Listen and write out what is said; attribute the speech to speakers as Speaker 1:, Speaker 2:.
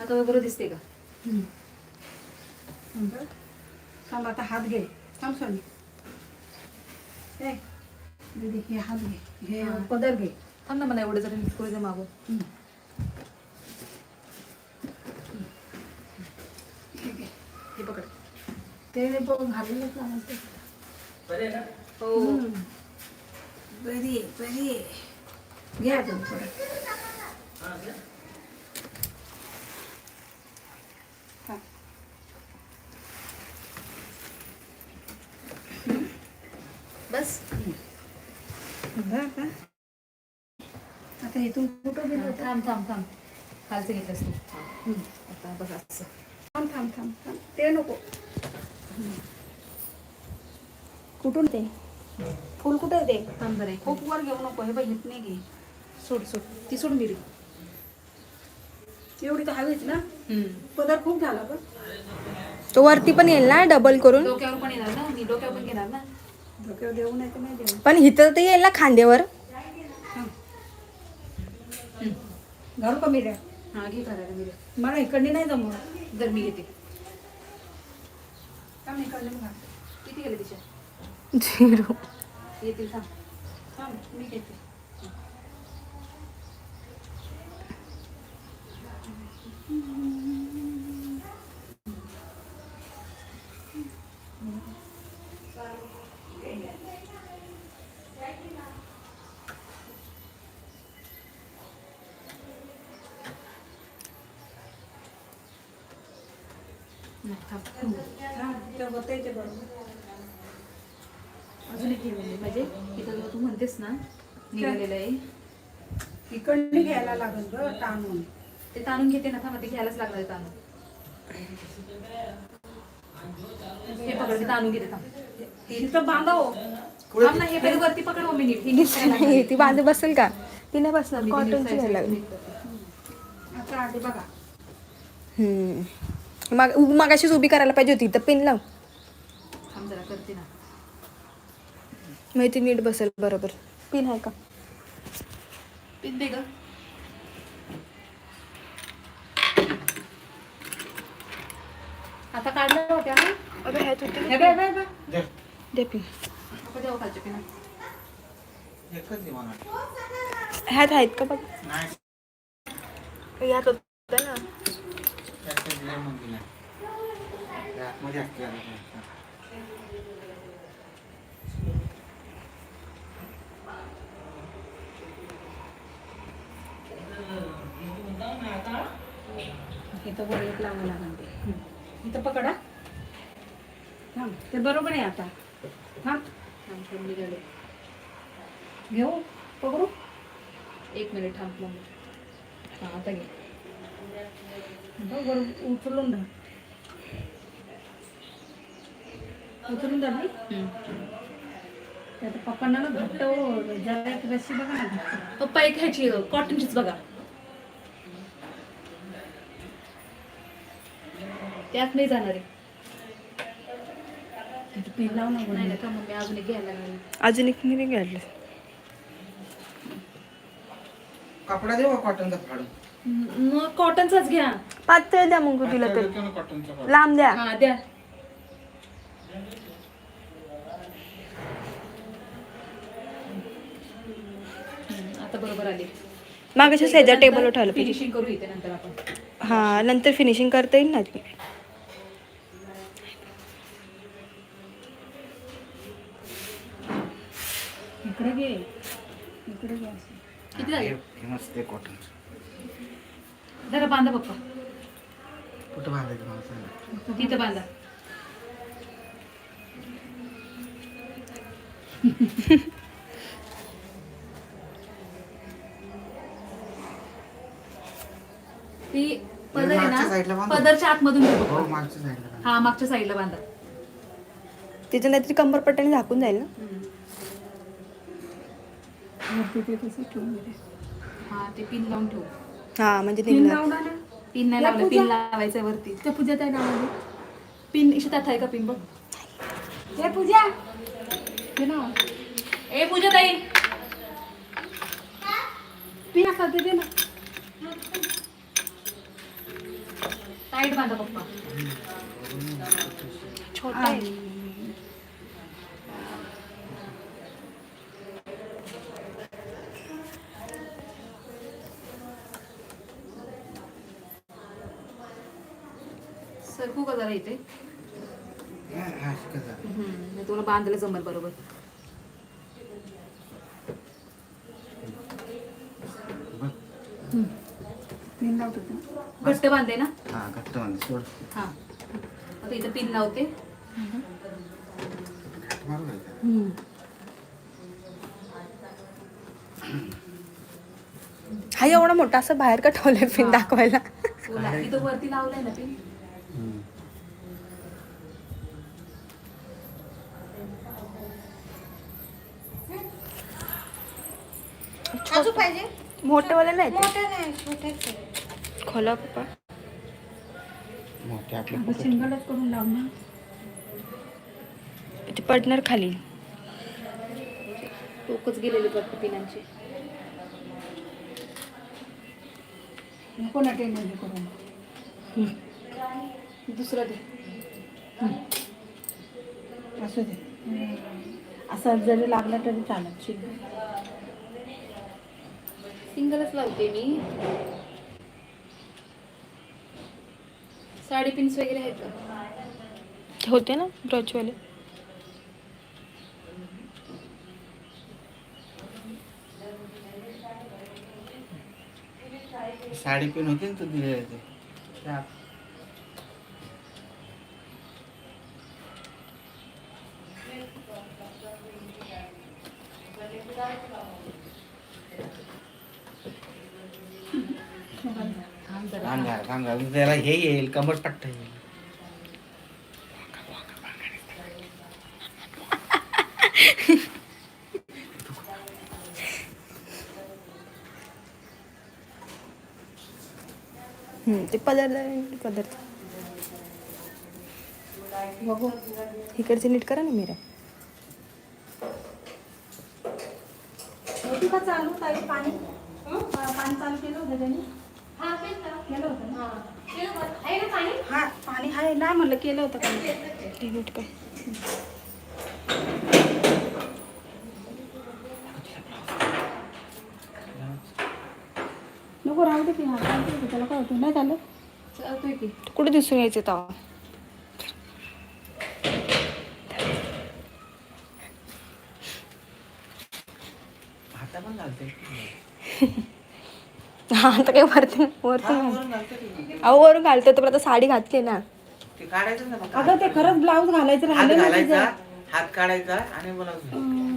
Speaker 1: आता वगैरे दिसते का
Speaker 2: थांब आता हात घे थांब सोनी ए, दीदी हे हात घे हे
Speaker 1: हा.
Speaker 2: पदर घे
Speaker 1: थांब ना मला एवढं जरी करू दे मागून
Speaker 2: हम्म. हे.
Speaker 1: हे पकड
Speaker 2: ते बघ घालूनच लागेल ते.
Speaker 1: हो.
Speaker 2: बरी आहे, बरी आहे. घे अजून थोडं हा.
Speaker 1: बस
Speaker 2: बघा आता इथून कुठं गेलं होतं?
Speaker 1: थांब थांब थांब. खालचं घेतलंस तू हा.
Speaker 2: हम्म.
Speaker 1: आता बघ असं.
Speaker 2: थांब थांब थांब थांब. ते नको. कुठून ते? फुल कुठे आहे ते?
Speaker 1: थांब एक
Speaker 2: खूप वर घेऊ नको. हे बघ नाही घे.
Speaker 1: सोड सोड. ती सोड मिरी.
Speaker 2: एवढी तर हवीच ना? पदर खूप झाला पण
Speaker 3: तो वरती पण येईल ना? डबल करून?
Speaker 1: डोक्यावर पण येणार ना? मी डोक्यावर पण घेणार ना?
Speaker 2: डोक्यावर देऊ नाही तर नाही देऊ.
Speaker 3: पण इथं तर येईल ना खांद्यावर
Speaker 2: घालू का
Speaker 1: हा घे
Speaker 2: मला नाही जमवत.
Speaker 1: जर मी घेते.
Speaker 2: थांब इकडली मग घाल.
Speaker 1: किती गेले तिच्या?
Speaker 3: झिरो.
Speaker 1: येतील थांब.
Speaker 2: थांब मी घेते.
Speaker 1: नाही, थांब
Speaker 2: थांब ते होतंय ते बरोबर
Speaker 1: अजून एक म्हणजे म्हणजे इथं तू म्हणतेस ना निघालेलं आहे
Speaker 2: घ्यायला लागेल ग टाणून
Speaker 1: ते ताणून घेते ना थांब ते घ्यायलाच आहे ताणून हे पकड मी ताणून घेते थांब
Speaker 2: इथं बांधा हो
Speaker 1: थांब ना हे पहिले वरती पकड मम्मी नीट हे नीट करायला लागणार.
Speaker 3: नाही ती बाजू बसेल का ती नाही बसणार
Speaker 1: मी नीट
Speaker 3: कॉटनची
Speaker 1: साईड-
Speaker 3: घ्यायला
Speaker 1: साईड
Speaker 3: लागली
Speaker 1: नीट करते.
Speaker 2: आता आधी बघा
Speaker 3: हम्म. मग मगाशीच उभी करायला पाहिजे होती तर पिन लाव.
Speaker 1: थांब जरा करते ना.
Speaker 3: मग ती नीट बसेल बरोबर. पिन आहे का?
Speaker 1: पिन दे ग. आता काढल्या होत्या ना
Speaker 2: हे बघ, हे बघ, हे बघ.
Speaker 3: दे. पिन.
Speaker 1: आपण देऊ खालच्या पिना.
Speaker 4: एकच दे मला.
Speaker 3: ह्यात आहेत का बघ? ह्यात होतं ना.
Speaker 4: आतमध्ये असते ते.
Speaker 2: इथं वर लावावं लागेल ते. इथं पकडा. थांब ते बरोबर आहे आता. थांब.
Speaker 1: थांब थांब निघाले
Speaker 2: घेऊ पकडू?
Speaker 1: एक मिनिट थांब मग हां आता घे.
Speaker 2: वर उचलून मी आता पप्पांना ना घट्ट हो, जरा एक रस्सी बघा ना. घट्ट.
Speaker 1: पप्पा एक ह्याची कॉटनचीच बघा. त्यात नाही जाणार आहे. नाही मम्मी अजून एक घ्यायला लागणार
Speaker 3: अजून एक मिरी घ्यायला.
Speaker 4: कपडा देऊ का कॉटनचा फाडून?
Speaker 1: मग कॉटनचाच घ्या.
Speaker 3: पातळ द्या मग तिला
Speaker 4: पातळ
Speaker 3: तर. लांब द्या.
Speaker 1: हा द्या. हम्म, आता बरोबर आले.
Speaker 3: मागाशी टेबल उठायला पाहिजे.
Speaker 1: फिनिशिंग करू इथे नंतर आपण.
Speaker 3: हा नंतर फिनिशिंग करता येईल ना ती.
Speaker 2: इकडे घे. इकडे घे असं.
Speaker 1: किती झाले?
Speaker 4: मस्त कॉटन
Speaker 1: जरा बांधा पप्पा.
Speaker 4: कुठं बांधायचं मला सांगा
Speaker 1: तिथं बांधा ती पदर आहे
Speaker 4: मागच्या साईडला
Speaker 1: ना
Speaker 4: बांधा.
Speaker 1: पदरच्या आतमधून घे
Speaker 4: हो
Speaker 1: पप्पा.
Speaker 4: मागच्या साईडला बांधा.
Speaker 1: हा मागच्या साईडला बांधा
Speaker 3: तिचं नाहीतरी कंबरपट्ट्याने झाकून जाईल ना.
Speaker 1: हा ते पिन लावून ठेवू
Speaker 3: हा म्हणजे निघणार
Speaker 1: पिन नाही लावलं. पिन लावायचं वरती. त्या पूजा त्या नावाने. पिन इशात आहे का पिन बघ.
Speaker 2: हे पूजा. हे ना
Speaker 1: ए पूजा ताई.
Speaker 2: पिन असा दे ना.
Speaker 1: टाईट बांधा पप्पा.
Speaker 3: छोटा आहे.
Speaker 1: सरकू का जरा इथे.
Speaker 4: हा, हा,
Speaker 1: तुला बांधलं जमल बरोबर.
Speaker 4: बघ.
Speaker 2: पिन लावतो तू
Speaker 1: घट्ट बांधे ना?
Speaker 4: हा घट्ट बांध सोड.
Speaker 1: हा. आता इथं पिन लावते.
Speaker 4: घाट मारू का इथं?
Speaker 3: हा एवढा मोठा असं बाहेर का ठेवलंय पिन दाखवायला?
Speaker 1: तुला इथं वरती लावलंय ना पिन
Speaker 5: अजून पाहिजे?
Speaker 3: मोठेवाले नाही
Speaker 5: मोठे नाही.
Speaker 3: ते. खोला पप्पा.
Speaker 4: मोठे आपले
Speaker 2: आपण सिंगलच करून लाव ना.
Speaker 3: ते पडणार खाली.
Speaker 1: टोकच गेलेले वाटतं पिनांचे.
Speaker 2: नको ना टेन करून.
Speaker 1: दुसरं दे.
Speaker 2: असू दे. असं जरी लागला तरी चालत शिंग.
Speaker 1: सिंगलच लावते मी. साडी पिन्स वगैरे आहेत का?
Speaker 3: होते ना ब्रॉचवाले
Speaker 4: साडी पिन होती ना तू दिलेले ते
Speaker 1: थांब जरा.
Speaker 4: त्याला हे येईल कमर पट्टा येईल
Speaker 3: हम्म, ते पदर पदार्थ
Speaker 2: बघू.
Speaker 3: इकडचे नीट करा ना मीरा.
Speaker 2: चालू ताई पाणी. पाणी चालू केलं होतं त्यांनी. केलं होतं ना? हा. पाणी? आहे. ना म्हणलं केलं होतं पाणी.
Speaker 3: ते नीट काय
Speaker 2: नको राहू दे की. हा चालते की त्याला काय होतं? नाही झालं?
Speaker 1: चालतोय की.
Speaker 3: कुठे दिसून यायचे तेव्हा?
Speaker 4: आता पण घालते
Speaker 3: हा आता काय वरती वरती
Speaker 4: हा.
Speaker 3: अहो वरून घालते तर आता साडी घातली ना
Speaker 4: काढायचं.
Speaker 2: अगं ते खरंच ब्लाऊज घालायचं
Speaker 4: हात
Speaker 2: राहिलं ना
Speaker 4: घालायचा
Speaker 2: तुझं
Speaker 4: हात काढायचा आणि
Speaker 2: हं.